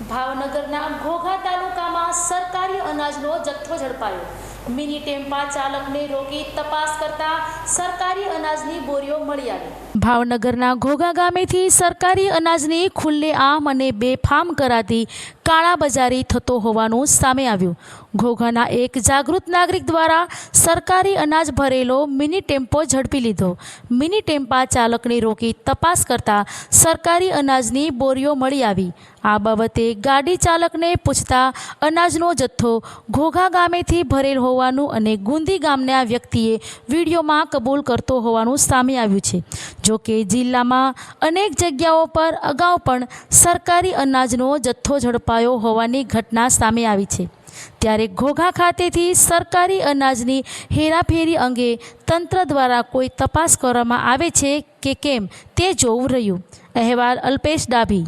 ભાવનગરના ઘોઘા તાલુકામાં સરકારી અનાજનો જથ્થો ઝડપાયો. મિની ટેમ્પા ચાલકને રોકી તપાસ કરતા સરકારી અનાજની બોરીઓ મળી આવી. ભાવનગરના ઘોઘા ગામેથી સરકારી અનાજની ખુલ્લે આમ અને બેફામ કરાતી કાળાબજારી થતો હોવાનું સામે આવ્યું. ઘોઘાના એક જાગૃત નાગરિક દ્વારા સરકારી અનાજ ભરેલો મિની ટેમ્પો ઝડપી લીધો. મિની ટેમ્પા ચાલકને રોકી તપાસ કરતા સરકારી અનાજની બોરીઓ મળી આવી. આ બાબતે ગાડી ચાલકને પૂછતા અનાજનો જથ્થો ઘોઘા ગામેથી ભરેલ હોવાનું અને ગુંદી ગામના વ્યક્તિએ વિડીયોમાં કબૂલ કરતો હોવાનું સામે આવ્યું છે. જો કે જિલ્લામાં અનેક જગ્યાઓ પર અગાઉ પણ સરકારી અનાજનો જથ્થો ઝડપાયો હોવાની ઘટના સામે આવી છે. ત્યારે ઘોઘા ખાતેથી સરકારી અનાજની હેરાફેરી અંગે તંત્ર દ્વારા કોઈ તપાસ કરવામાં આવે છે કે કેમ તે જોવું રહ્યું. અહેવાલ અલ્પેશ ડાભી.